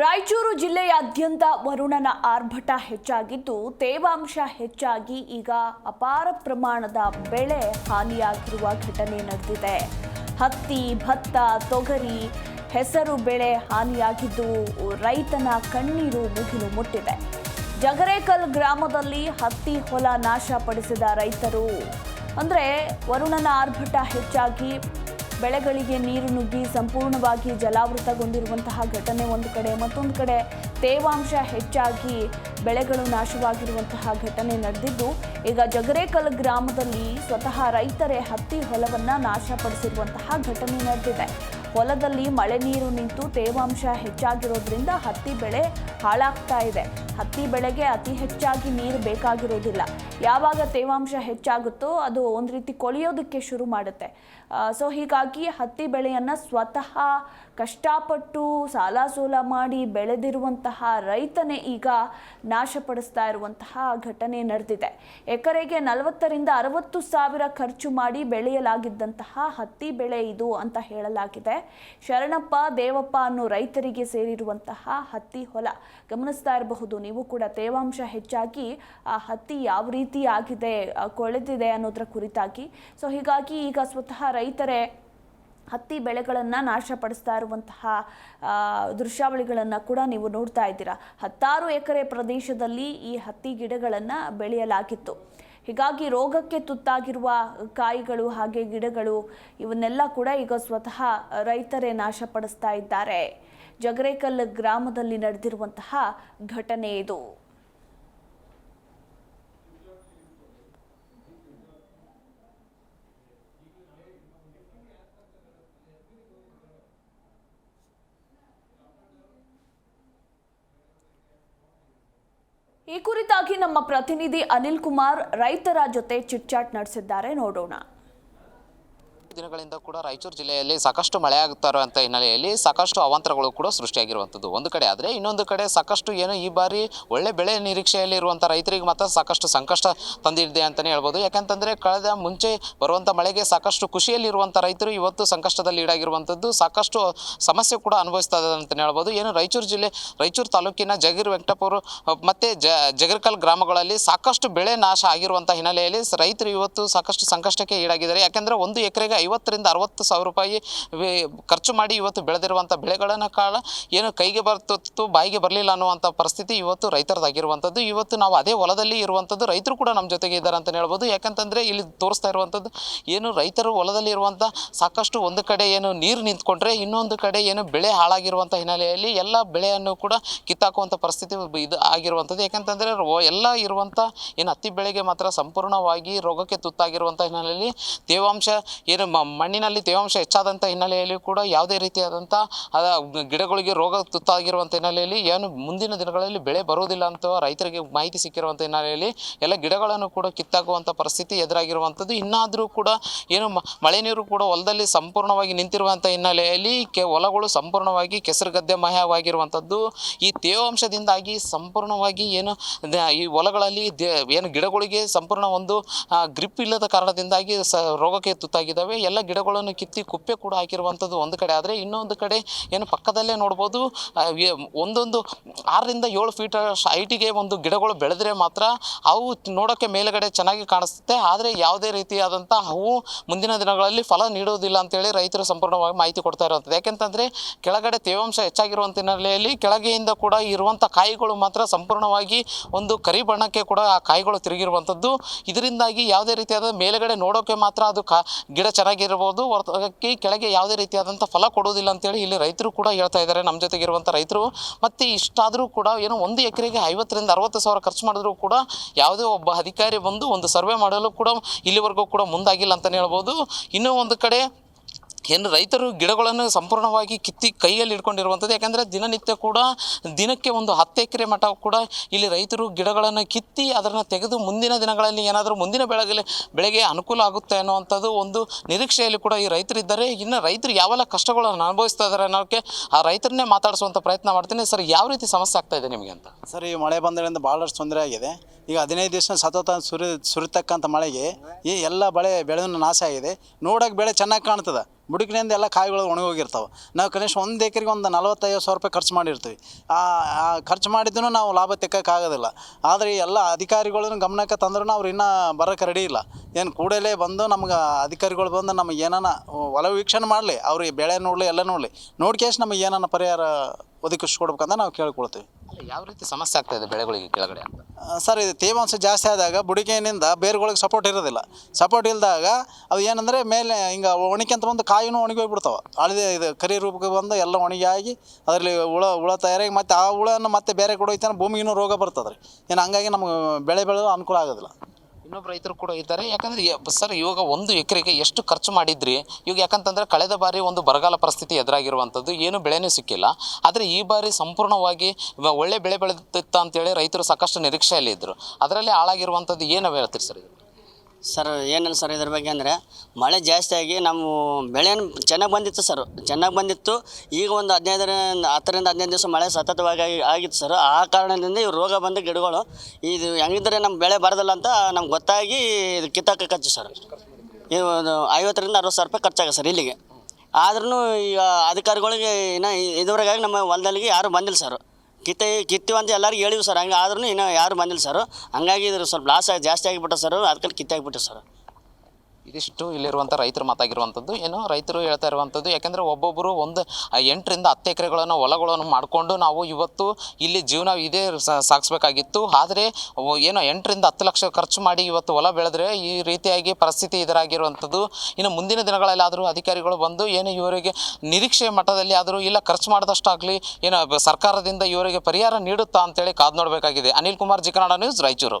ರಾಯಚೂರು ಜಿಲ್ಲೆಯಾದ್ಯಂತ ವರುಣನ ಆರ್ಭಟ ಹೆಚ್ಚಾಗಿದ್ದು, ತೇವಾಂಶ ಹೆಚ್ಚಾಗಿ ಈಗ ಅಪಾರ ಪ್ರಮಾಣದ ಬೆಳೆ ಹಾನಿಯಾಗಿರುವ ಘಟನೆ ನಡೆದಿದೆ. ಹತ್ತಿ, ಭತ್ತ, ತೊಗರಿ, ಹೆಸರು ಬೆಳೆ ಹಾನಿಯಾಗಿದ್ದು ರೈತನ ಕಣ್ಣೀರು ಮುಗಿಲು ಮುಟ್ಟಿದೆ. ಜಗರೇಕಲ್ ಗ್ರಾಮದಲ್ಲಿ ಹತ್ತಿ ಹೊಲ ನಾಶಪಡಿಸಿದ ರೈತರು. ಅಂದರೆ ವರುಣನ ಆರ್ಭಟ ಹೆಚ್ಚಾಗಿ ಬೆಳೆಗಳಿಗೆ ನೀರು ನುಗ್ಗಿ ಸಂಪೂರ್ಣವಾಗಿ ಜಲಾವೃತಗೊಂಡಿರುವಂತಹ ಘಟನೆ ಒಂದು ಕಡೆ, ಮತ್ತೊಂದು ಕಡೆ ತೇವಾಂಶ ಹೆಚ್ಚಾಗಿ ಬೆಳೆಗಳು ನಾಶವಾಗಿರುವಂತಹ ಘಟನೆ ನಡೆದಿದ್ದು, ಈಗ ಜಗರೇಕಲ್ ಗ್ರಾಮದಲ್ಲಿ ಸ್ವತಃ ರೈತರೇ ಹತ್ತಿ ಹೊಲವನ್ನು ನಾಶಪಡಿಸಿರುವಂತಹ ಘಟನೆ ನಡೆದಿದೆ. ಹೊಲದಲ್ಲಿ ಮಳೆ ನೀರು ನಿಂತು ತೇವಾಂಶ ಹೆಚ್ಚಾಗಿರೋದ್ರಿಂದ ಹತ್ತಿ ಬೆಳೆ ಹಾಳಾಗ್ತಾ ಇದೆ. ಹತ್ತಿ ಬೆಳೆಗೆ ಅತಿ ಹೆಚ್ಚಾಗಿ ನೀರು ಬೇಕಾಗಿರೋದಿಲ್ಲ. ಯಾವಾಗ ತೇವಾಂಶ ಹೆಚ್ಚಾಗುತ್ತೋ ಅದು ಒಂದು ರೀತಿ ಕೊಳೆಯೋದಕ್ಕೆ ಶುರು ಮಾಡುತ್ತೆ. ಸೊ ಹೀಗಾಗಿ ಹತ್ತಿ ಬೆಳೆಯನ್ನು ಸ್ವತಃ ಕಷ್ಟಪಟ್ಟು ಸಾಲ ಸೋಲ ಮಾಡಿ ಬೆಳೆದಿರುವಂತಹ ರೈತನೇ ಈಗ ನಾಶಪಡಿಸ್ತಾ ಇರುವಂತಹ ಘಟನೆ ನಡೆದಿದೆ. ಎಕರೆಗೆ ನಲವತ್ತರಿಂದ ಅರವತ್ತು ಸಾವಿರ ಖರ್ಚು ಮಾಡಿ ಬೆಳೆಯಲಾಗಿದ್ದಂತಹ ಹತ್ತಿ ಬೆಳೆ ಇದು ಅಂತ ಹೇಳಲಾಗಿದೆ. ಶರಣಪ್ಪ, ದೇವಪ್ಪ ಅನ್ನೋ ರೈತರಿಗೆ ಸೇರಿರುವಂತಹ ಹತ್ತಿ ಹೊಲ. ಗಮನಿಸ್ತಾ ಇರಬಹುದು, ನೀವು ಕೂಡ ತೇವಾಂಶ ಹೆಚ್ಚಾಗಿ ಆ ಹತ್ತಿ ಯಾವ ರೀತಿ ಆಗಿದೆ ಕೊಳೆತಿದೆ ಅನ್ನೋದರ ಕುರಿತಾಗಿ. ಸೊ ಹೀಗಾಗಿ ಈಗ ಸ್ವತಃ ರೈತರೇ ಹತ್ತಿ ಬೆಳೆಗಳನ್ನು ನಾಶಪಡಿಸ್ತಾ ಇರುವಂತಹ ದೃಶ್ಯಾವಳಿಗಳನ್ನು ಕೂಡ ನೀವು ನೋಡ್ತಾ ಇದ್ದೀರಾ. ಹತ್ತಾರು ಎಕರೆ ಪ್ರದೇಶದಲ್ಲಿ ಈ ಹತ್ತಿ ಗಿಡಗಳನ್ನು ಬೆಳೆಯಲಾಗಿತ್ತು. ಹೀಗಾಗಿ ರೋಗಕ್ಕೆ ತುತ್ತಾಗಿರುವ ಕಾಯಿಗಳು ಹಾಗೆ ಗಿಡಗಳು ಇವನ್ನೆಲ್ಲ ಕೂಡ ಈಗ ಸ್ವತಃ ರೈತರೇ ನಾಶಪಡಿಸ್ತಾ ಇದ್ದಾರೆ. ಜಗರೇಕಲ್ ಗ್ರಾಮದಲ್ಲಿ ನಡೆದಿರುವಂತಹ ಘಟನೆ ಇದು. ಈ ಕುರಿತಾಗಿ ನಮ್ಮ ಪ್ರತಿನಿಧಿ ಅನಿಲ್ ಕುಮಾರ್ ರೈತರ ಜೊತೆ ಚಿಟ್ಚಾಟ್ ನಡೆಸಿದ್ದಾರೆ. ನೋಡೋಣ. ದಿನಗಳಿಂದ ಕೂಡ ರಾಯಚೂರು ಜಿಲ್ಲೆಯಲ್ಲಿ ಸಾಕಷ್ಟು ಮಳೆ ಆಗ್ತಾರಂಥ ಹಿನ್ನೆಲೆಯಲ್ಲಿ ಸಾಕಷ್ಟು ಅವಾಂತರಗಳು ಕೂಡ ಸೃಷ್ಟಿಯಾಗಿರುವಂಥದ್ದು. ಒಂದು ಕಡೆ ಆದರೆ ಇನ್ನೊಂದು ಕಡೆ ಸಾಕಷ್ಟು ಏನು ಈ ಬಾರಿ ಒಳ್ಳೆ ಬೆಳೆ ನಿರೀಕ್ಷೆಯಲ್ಲಿ ಇರುವಂಥ ರೈತರಿಗೆ ಮಾತ್ರ ಸಾಕಷ್ಟು ಸಂಕಷ್ಟ ತಂದಿದೆ ಅಂತಲೇ ಹೇಳ್ಬೋದು. ಯಾಕಂತಂದರೆ ಕಳೆದ ಮುಂಚೆ ಬರುವಂಥ ಮಳೆಗೆ ಸಾಕಷ್ಟು ಖುಷಿಯಲ್ಲಿರುವಂಥ ರೈತರು ಇವತ್ತು ಸಂಕಷ್ಟದಲ್ಲಿ ಈಡಾಗಿರುವಂಥದ್ದು. ಸಾಕಷ್ಟು ಸಮಸ್ಯೆ ಕೂಡ ಅನುಭವಿಸ್ತಾ ಇದ್ದಾರೆ ಅಂತಲೇ ಹೇಳ್ಬೋದು. ಏನು ರಾಯಚೂರು ಜಿಲ್ಲೆ, ರಾಯಚೂರು ತಾಲೂಕಿನ ಜಗೀರ್ ವೆಂಕಟಪುರ, ಮತ್ತು ಜ, ಜಗರ್ಕಲ್ ಗ್ರಾಮಗಳಲ್ಲಿ ಸಾಕಷ್ಟು ಬೆಳೆ ನಾಶ ಆಗಿರುವಂಥ ಹಿನ್ನೆಲೆಯಲ್ಲಿ ರೈತರು ಇವತ್ತು ಸಾಕಷ್ಟು ಸಂಕಷ್ಟಕ್ಕೆ ಈಡಾಗಿದ್ದಾರೆ. ಯಾಕಂದ್ರೆ ಒಂದು ಎಕರೆಗೆ ಐವತ್ತರಿಂದ ಅರವತ್ತು ಸಾವಿರ ರೂಪಾಯಿ ಖರ್ಚು ಮಾಡಿ ಇವತ್ತು ಬೆಳೆದಿರುವಂಥ ಬೆಳೆಗಳನ್ನು ಕಾಳ ಏನು ಕೈಗೆ ಬರ್ತಿತ್ತು, ಬಾಯಿಗೆ ಬರಲಿಲ್ಲ ಅನ್ನುವಂಥ ಪರಿಸ್ಥಿತಿ ಇವತ್ತು ರೈತರದಾಗಿರುವಂಥದ್ದು. ಇವತ್ತು ನಾವು ಅದೇ ಹೊಲದಲ್ಲಿ ಇರುವಂಥದ್ದು ರೈತರು ಕೂಡ ನಮ್ಮ ಜೊತೆಗೆ ಇದ್ದಾರೆ ಅಂತಲೇ ಹೇಳ್ಬೋದು. ಯಾಕಂತಂದರೆ ಇಲ್ಲಿ ತೋರಿಸ್ತಾ ಇರುವಂಥದ್ದು ಏನು ರೈತರು ಹೊಲದಲ್ಲಿ ಇರುವಂಥ ಸಾಕಷ್ಟು ಒಂದು ಕಡೆ ಏನು ನೀರು ನಿಂತ್ಕೊಂಡ್ರೆ ಇನ್ನೊಂದು ಕಡೆ ಏನು ಬೆಳೆ ಹಾಳಾಗಿರುವಂಥ ಹಿನ್ನೆಲೆಯಲ್ಲಿ ಎಲ್ಲ ಬೆಳೆಯನ್ನು ಕೂಡ ಕಿತ್ತಾಕುವಂಥ ಪರಿಸ್ಥಿತಿ ಇದು ಆಗಿರುವಂಥದ್ದು. ಯಾಕಂತಂದರೆ ಎಲ್ಲ ಇರುವಂಥ ಏನು ಹತ್ತಿ ಬೆಳೆಗೆ ಮಾತ್ರ ಸಂಪೂರ್ಣವಾಗಿ ರೋಗಕ್ಕೆ ತುತ್ತಾಗಿರುವಂಥ ಹಿನ್ನೆಲೆಯಲ್ಲಿ ತೇವಾಂಶ ಏನು ಮಣ್ಣಿನಲ್ಲಿ ತೇವಾಂಶ ಹೆಚ್ಚಾದಂಥ ಹಿನ್ನೆಲೆಯಲ್ಲಿ ಕೂಡ ಯಾವುದೇ ರೀತಿಯಾದಂಥ ಗಿಡಗಳಿಗೆ ರೋಗ ತುತ್ತಾಗಿರುವಂಥ ಹಿನ್ನೆಲೆಯಲ್ಲಿ ಏನು ಮುಂದಿನ ದಿನಗಳಲ್ಲಿ ಬೆಳೆ ಬರುವುದಿಲ್ಲ ಅಂತ ರೈತರಿಗೆ ಮಾಹಿತಿ ಸಿಕ್ಕಿರುವಂಥ ಹಿನ್ನೆಲೆಯಲ್ಲಿ ಎಲ್ಲ ಗಿಡಗಳನ್ನು ಕೂಡ ಕಿತ್ತಾಗುವಂಥ ಪರಿಸ್ಥಿತಿ ಎದುರಾಗಿರುವಂಥದ್ದು. ಇನ್ನಾದರೂ ಕೂಡ ಏನು ಮಳೆ ನೀರು ಕೂಡ ಹೊಲದಲ್ಲಿ ಸಂಪೂರ್ಣವಾಗಿ ನಿಂತಿರುವಂಥ ಹಿನ್ನೆಲೆಯಲ್ಲಿ ಕೆ ಹೊಲಗಳು ಸಂಪೂರ್ಣವಾಗಿ ಕೆಸರು ಗದ್ದೆ ಮಯವಾಗಿರುವಂಥದ್ದು. ಈ ತೇವಾಂಶದಿಂದಾಗಿ ಸಂಪೂರ್ಣವಾಗಿ ಏನು ಈ ಹೊಲಗಳಲ್ಲಿ ಏನು ಗಿಡಗಳಿಗೆ ಸಂಪೂರ್ಣ ಒಂದು ಗ್ರಿಪ್ ಇಲ್ಲದ ಕಾರಣದಿಂದಾಗಿ ಸ ರೋಗಕ್ಕೆ ತುತ್ತಾಗಿದ್ದಾವೆ. ಎಲ್ಲ ಗಿಡಗಳನ್ನು ಕಿತ್ತಿ ಕುಪ್ಪೆ ಕೂಡ ಹಾಕಿರುವಂಥದ್ದು ಒಂದು ಕಡೆ. ಆದರೆ ಇನ್ನೊಂದು ಕಡೆ ಏನು ಪಕ್ಕದಲ್ಲೇ ನೋಡ್ಬೋದು ಒಂದೊಂದು ಆರರಿಂದ ಏಳು ಫೀಟ್ ಹೈಟಿಗೆ ಒಂದು ಗಿಡಗಳು ಬೆಳೆದ್ರೆ ಮಾತ್ರ ಅವು ನೋಡೋಕ್ಕೆ ಮೇಲುಗಡೆ ಚೆನ್ನಾಗಿ ಕಾಣಿಸುತ್ತೆ. ಆದರೆ ಯಾವುದೇ ರೀತಿಯಾದಂಥ ಅವು ಮುಂದಿನ ದಿನಗಳಲ್ಲಿ ಫಲ ನೀಡುವುದಿಲ್ಲ ಅಂತೇಳಿ ರೈತರು ಸಂಪೂರ್ಣವಾಗಿ ಮಾಹಿತಿ ಕೊಡ್ತಾ ಇರುವಂಥದ್ದು. ಯಾಕೆಂತಂದರೆ ಕೆಳಗಡೆ ತೇವಾಂಶ ಹೆಚ್ಚಾಗಿರುವಂಥ ಹಿನ್ನೆಲೆಯಲ್ಲಿ ಕೆಳಗೆಯಿಂದ ಕೂಡ ಇರುವಂಥ ಕಾಯಿಗಳು ಮಾತ್ರ ಸಂಪೂರ್ಣವಾಗಿ ಒಂದು ಕರಿ ಬಣ್ಣಕ್ಕೆ ಕೂಡ ಆ ಕಾಯಿಗಳು ತಿರುಗಿರುವಂಥದ್ದು. ಇದರಿಂದಾಗಿ ಯಾವುದೇ ರೀತಿಯಾದ ಮೇಲುಗಡೆ ನೋಡೋಕ್ಕೆ ಮಾತ್ರ ಅದು ಕಾ, ಗಿಡ ಚೆನ್ನಾಗಿರ್ಬೋದು ಹೊರತಾಗಿ ಕೆಳಗೆ ಯಾವುದೇ ರೀತಿಯಾದಂಥ ಫಲ ಕೊಡುವುದಿಲ್ಲ ಅಂತೇಳಿ ಇಲ್ಲಿ ರೈತರು ಕೂಡ ಹೇಳ್ತಾ ಇದ್ದಾರೆ. ನಮ್ಮ ಜೊತೆಗಿರುವಂಥ ರೈತರು ಮತ್ತು ಇಷ್ಟಾದರೂ ಕೂಡ ಏನು ಒಂದು ಎಕರೆಗೆ ಐವತ್ತರಿಂದ ಅರವತ್ತು ಸಾವಿರ ಖರ್ಚು ಮಾಡಿದ್ರೂ ಕೂಡ ಯಾವುದೇ ಒಬ್ಬ ಅಧಿಕಾರಿ ಬಂದು ಒಂದು ಸರ್ವೆ ಮಾಡಲು ಕೂಡ ಇಲ್ಲಿವರೆಗೂ ಕೂಡ ಮುಂದಾಗಿಲ್ಲ ಅಂತಲೇ ಹೇಳ್ಬೋದು. ಇನ್ನೂ ಒಂದು ಕಡೆ ಏನು ರೈತರು ಗಿಡಗಳನ್ನು ಸಂಪೂರ್ಣವಾಗಿ ಕಿತ್ತಿ ಕೈಯಲ್ಲಿ ಇಟ್ಕೊಂಡಿರುವಂಥದ್ದು ಯಾಕಂದರೆ ದಿನನಿತ್ಯ ಕೂಡ ದಿನಕ್ಕೆ ಒಂದು ಹತ್ತು ಎಕರೆ ಮಠ ಕೂಡ ಇಲ್ಲಿ ರೈತರು ಗಿಡಗಳನ್ನು ಕಿತ್ತಿ ಅದನ್ನು ತೆಗೆದು ಮುಂದಿನ ದಿನಗಳಲ್ಲಿ ಏನಾದರೂ ಮುಂದಿನ ಬೆಳೆಗೆ ಬೆಳೆಗೆ ಅನುಕೂಲ ಆಗುತ್ತೆ ಅನ್ನುವಂಥದ್ದು ಒಂದು ನಿರೀಕ್ಷೆಯಲ್ಲಿ ಕೂಡ ಈ ರೈತರಿದ್ದಾರೆ ಇನ್ನು ರೈತರು ಯಾವೆಲ್ಲ ಕಷ್ಟಗಳನ್ನು ಅನುಭವಿಸ್ತಾ ಇದ್ದಾರೆ ಅನ್ನೋಕ್ಕೆ ಆ ರೈತರನ್ನೇ ಮಾತಾಡಿಸುವಂಥ ಪ್ರಯತ್ನ ಮಾಡ್ತೀನಿ. ಸರ್, ಯಾವ ರೀತಿ ಸಮಸ್ಯೆ ಆಗ್ತಾ ಇದೆ ನಿಮಗೆ ಅಂತ? ಸರ್, ಈ ಮಳೆ ಬಂದರಿಂದ ಭಾಳಷ್ಟು ತೊಂದರೆ ಆಗಿದೆ. ಈಗ ಹದಿನೈದು ದಿವಸ ಸತತ ಸುರಿ ಸುರಿತಕ್ಕಂಥ ಮಳೆಗೆ ಈ ಎಲ್ಲ ಬೆಳೆ ಬೆಳೆನೂ ನಾಶ ಆಗಿದೆ. ನೋಡೋಕೆ ಬೆಳೆ ಚೆನ್ನಾಗಿ ಕಾಣ್ತದೆ. ಬುಡಕಿನಿಂದ ಎಲ್ಲ ಕಾಯಿಗಳು ಒಣಗೋಗಿರ್ತಾವೆ. ನಾವು ಕನಿಷ್ಠ ಒಂದು ಎಕರೆಗೆ ಒಂದು ನಲವತ್ತೈದು ಸಾವಿರ ರೂಪಾಯಿ ಖರ್ಚು ಮಾಡಿರ್ತೀವಿ. ಆ ಖರ್ಚು ಮಾಡಿದ್ದೂ ನಾವು ಲಾಭ ತೆಕ್ಕೋಕ್ಕಾಗೋದಿಲ್ಲ ಆದರೆ ಎಲ್ಲ ಅಧಿಕಾರಿಗಳನ್ನು ಗಮನಕ್ಕೆ ತಂದ್ರೂ ಅವ್ರು ಇನ್ನೂ ಬರೋಕ್ಕೆ ರೆಡಿ ಇಲ್ಲ. ಏನು ಕೂಡಲೇ ಬಂದು ನಮ್ಗೆ ಅಧಿಕಾರಿಗಳು ಬಂದು ನಮಗೆ ಏನಾನ ಒಲ ವೀಕ್ಷಣೆ ಮಾಡಲಿ. ಅವ್ರಿಗೆ ಬೆಳೆ ನೋಡಲಿ, ಎಲ್ಲ ನೋಡಲಿ. ನೋಡ್ಕೇಶ್ ನಮಗೆ ಏನಾನ ಪರಿಹಾರ ಒದಗಿಸ್ಕೊಡ್ಬೇಕಂತ ನಾವು ಕೇಳ್ಕೊಳ್ತೀವಿ. ಯಾವ ರೀತಿ ಸಮಸ್ಯೆ ಆಗ್ತಾ ಇದೆ ಬೆಳೆಗಳಿಗೆ ಕೆಳಗಡೆ ಸರ್, ಇದು ತೇವಾಂಶ ಜಾಸ್ತಿ ಆದಾಗ ಬುಡಿಗೆನಿಂದ ಬೇರುಗಳಿಗೆ ಸಪೋರ್ಟ್ ಇರೋದಿಲ್ಲ. ಸಪೋರ್ಟ್ ಇಲ್ದಾಗ ಅದು ಏನಂದರೆ ಮೇಲೆ ಹಿಂಗೆ ಒಣಕ್ಯಂತ ಬಂದು ಕಾಯಿನೂ ಒಣಗಿ ಹೋಗ್ಬಿಡ್ತಾವೆ. ಅಳಿದ ಇದು ಕರಿ ರೂಪಕ್ಕೆ ಬಂದು ಎಲ್ಲ ಒಣಗಿ ಅದರಲ್ಲಿ ಹುಳ ಹುಳ ತಯಾರಾಗಿ ಮತ್ತು ಆ ಹುಳನ್ನು ಮತ್ತೆ ಬೇರೆ ಕೊಡೋಯ್ತಾನೆ ಭೂಮಿಗೂ ರೋಗ ಬರ್ತದೆ ರೀ ಏನು ಹಂಗಾಗಿ ನಮ್ಗೆ ಬೆಳೆ ಬೆಳೆದು ಅನುಕೂಲ ಆಗೋದಿಲ್ಲ. ಇನ್ನೊಬ್ಬ ರೈತರು ಕೂಡ ಇದ್ದಾರೆ. ಯಾಕಂದ್ರೆ ಸರ್, ಇವಾಗ ಒಂದು ಎಕರೆಗೆ ಎಷ್ಟು ಖರ್ಚು ಮಾಡಿದ್ರಿ? ಇವಾಗ ಯಾಕಂತಂದ್ರೆ ಕಳೆದ ಬಾರಿ ಒಂದು ಬರಗಾಲ ಪರಿಸ್ಥಿತಿ ಎದುರಾಗಿರುವಂಥದ್ದು, ಏನು ಬೆಳೆನೂ ಸಿಕ್ಕಿಲ್ಲ. ಆದರೆ ಈ ಬಾರಿ ಸಂಪೂರ್ಣವಾಗಿ ಒಳ್ಳೆ ಬೆಳೆ ಬೆಳೆದಿತ್ತ ಅಂತೇಳಿ ರೈತರು ಸಾಕಷ್ಟು ನಿರೀಕ್ಷೆಯಲ್ಲಿ ಇದ್ದರು ಅದರಲ್ಲಿ ಹಾಳಾಗಿರುವಂಥದ್ದು ಏನು ಹೇಳ್ತೀರಿ ಸರ್ ಇದು? ಸರ್ ಏನಲ್ಲ ಸರ್ ಇದ್ರ ಬಗ್ಗೆ ಅಂದರೆ, ಮಳೆ ಜಾಸ್ತಿ ಆಗಿ ನಮ್ಮ ಬೆಳೆ ಚೆನ್ನಾಗಿ ಬಂದಿತ್ತು ಸರ್. ಚೆನ್ನಾಗಿ ಬಂದಿತ್ತು. ಈಗ ಒಂದು ಹದಿನೈದರಿಂದ ಹತ್ತರಿಂದ ಹದಿನೈದು ದಿವಸ ಮಳೆ ಸತತವಾಗಿ ಆಗಿ- ಆಗಿತ್ತು ಸರ್. ಆ ಕಾರಣದಿಂದ ಇವು ರೋಗ ಬಂದ ಗಿಡಗಳು, ಇದು ಹೆಂಗಿದ್ರೆ ನಮ್ಮ ಬೆಳೆ ಬರೋದಿಲ್ಲ ಅಂತ ನಮ್ಗೆ ಗೊತ್ತಾಗಿ ಇದು ಕಿತ್ತಾಕ ಖರ್ಚು ಸರ್. ಒಂದು ಐವತ್ತರಿಂದ ಅರವತ್ತು ಸಾವಿರ ರೂಪಾಯಿ ಖರ್ಚಾಗ ಸರ್ ಇಲ್ಲಿಗೆ. ಆದ್ರೂ ಈಗ ಅಧಿಕಾರಿಗಳಿಗೆ ಇನ್ನು ಇದುವರೆಗಾಗಿ ನಮ್ಮ ಹೊಲದಲ್ಲಿ ಯಾರೂ ಬಂದಿಲ್ಲ ಸರ್. ಕಿತ್ತೆ ಕಿತ್ತೀವಿ ಅಂತ ಎಲ್ಲರಿಗೂ ಹೇಳಿವಿ ಸರ್. ಹಂಗೆ ಆದ್ರೂ ಇನ್ನೂ ಯಾರು ಬಂದಿಲ್ಲ ಸರ್. ಹಂಗಾಗಿ ಇದ್ರ ಸ್ವಲ್ಪ ಲಾಸ್ ಆಗಿ ಜಾಸ್ತಿ ಆಗಿಬಿಟ್ಟು ಸರ್. ಅದಕ್ಕೆ ಕಿತ್ತೆ ಆಗಿಬಿಟ್ಟು ಸರ್. ಇದಿಷ್ಟು ಇಲ್ಲಿರುವಂಥ ರೈತರು ಮಾತಾಗಿರುವಂಥದ್ದು. ಏನು ರೈತರು ಹೇಳ್ತಾ ಇರುವಂಥದ್ದು ಯಾಕೆಂದರೆ ಒಬ್ಬೊಬ್ಬರು ಒಂದು ಎಂಟರಿಂದ ಹತ್ತು ಎಕರೆಗಳನ್ನು ಹೊಲಗಳನ್ನು ಮಾಡಿಕೊಂಡು ನಾವು ಇವತ್ತು ಇಲ್ಲಿ ಜೀವನ ಇದೇ ಸಾಗಿಸ್ಬೇಕಾಗಿತ್ತು. ಆದರೆ ಏನು ಎಂಟರಿಂದ ಹತ್ತು ಲಕ್ಷ ಖರ್ಚು ಮಾಡಿ ಇವತ್ತು ಹೊಲ ಬೆಳೆದ್ರೆ ಈ ರೀತಿಯಾಗಿ ಪರಿಸ್ಥಿತಿ ಇದರಾಗಿರುವಂಥದ್ದು ಇನ್ನು ಮುಂದಿನ ದಿನಗಳಲ್ಲಾದರೂ ಅಧಿಕಾರಿಗಳು ಬಂದು ಏನು ಇವರಿಗೆ ನಿರೀಕ್ಷೆ ಮಟ್ಟದಲ್ಲಿ ಆದರೂ ಇಲ್ಲ ಖರ್ಚು ಮಾಡಿದಷ್ಟಾಗಲಿ ಏನೋ ಸರ್ಕಾರದಿಂದ ಇವರಿಗೆ ಪರಿಹಾರ ನೀಡುತ್ತಾ ಅಂತೇಳಿ ಕಾದು ನೋಡಬೇಕಾಗಿದೆ. Anil Kumar, Zee Kannada news, Raichur.